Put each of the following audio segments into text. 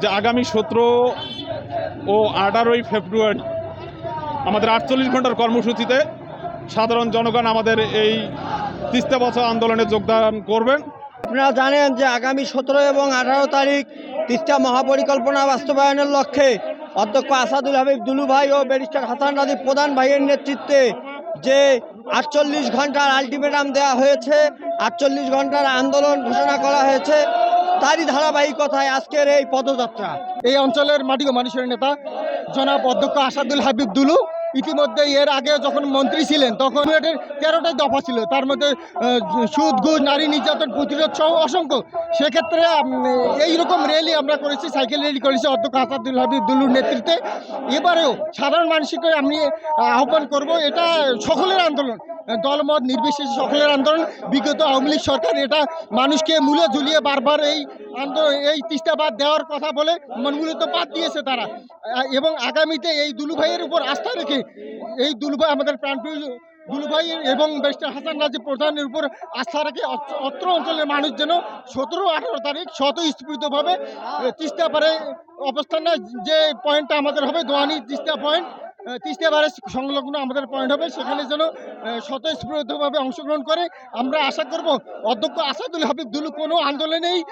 যে আগামী সতেরো ও আঠারোই ফেব্রুয়ারি আমাদের আটচল্লিশ ঘণ্টার কর্মসূচিতে সাধারণ জনগণ আমাদের এই তিস্তা বছর আন্দোলনে যোগদান করবেন। আপনারা জানেন যে আগামী সতেরো এবং আঠারো তারিখ তিস্তা মহাপরিকল্পনা বাস্তবায়নের লক্ষ্যে অধ্যক্ষ আসাদুল হাবিব দুলু ভাই ও ব্যারিস্টার হাসান রাজি প্রধান ভাইয়ের নেতৃত্বে যে আটচল্লিশ ঘণ্টার আলটিমেটাম দেওয়া হয়েছে, আটচল্লিশ ঘণ্টার আন্দোলন ঘোষণা করা হয়েছে তারই ধারাবাহিকতায় আজকের এই পদযাত্রা। এই অঞ্চলের মাটি ও মানুষের নেতা জনাব অধ্যক্ষ আসাদুল হাবিব দুলু ইতিমধ্যে এর আগে যখন মন্ত্রী ছিলেন, তখন এটার তেরোটাই দফা ছিল। তার মধ্যে সুদ, ঘুষ, নারী নির্যাতন, প্রতিরোধ সহ অসংখ্য। সেক্ষেত্রে এই রকম র্যালি আমরা করেছি সাইকেল র্যালি করেছি অধ্যক্ষ আসাদুল হাবিব নেতৃত্বে। এবারেও সাধারণ মানুষকে আমি আহ্বান করব, এটা সকলের আন্দোলন। দলমত, নির্বিশেষে সকলের আন্দোলন। বিগত আওয়ামী লীগ সরকার এটা মানুষকে মূলে ঝুলিয়ে বারবার এই আন্দোলন এই তিস্তাবাদ দেওয়ার কথা বলে মূলত বাদ দিয়েছে তারা। এবং আগামীতে এই দুলু ভাইয়ের উপর আস্থা রেখে এই দুলু ভাই আমাদের প্রাণপ্রিয় দুলু ভাই এবং ব্যারিস্টার হাসান রাজি প্রধানের উপর আস্থা রেখে অত্র- অঞ্চলের মানুষ যেন সতেরো, আঠারো তারিখ স্বতঃস্ফূর্তভাবে তিস্তা পারে অবস্থান। যে পয়েন্টটা আমাদের হবে, দোয়ানি তিস্তা পয়েন্ট তিস্তা বারে সংলগ্ন আমাদের পয়েন্ট হবে, সেখানে যেন স্বতঃস্ফূর্তভাবে অংশগ্রহণ করে। আমরা আশা করব, অধ্যক্ষ আসাদুল হাবিব দুলু, কোনো আন্দোলনেই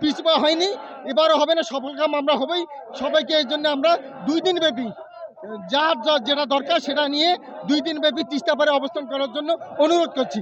পিছপা হয়নি। এবারও হবে না সফলকাম আমরা হবেই। সবাইকে এই জন্য আমরা দুই দিন যার যেটা দরকার সেটা নিয়ে দুই দিন ব্যাপী তিস্তা পারে অবস্থান করার জন্য অনুরোধ করছি।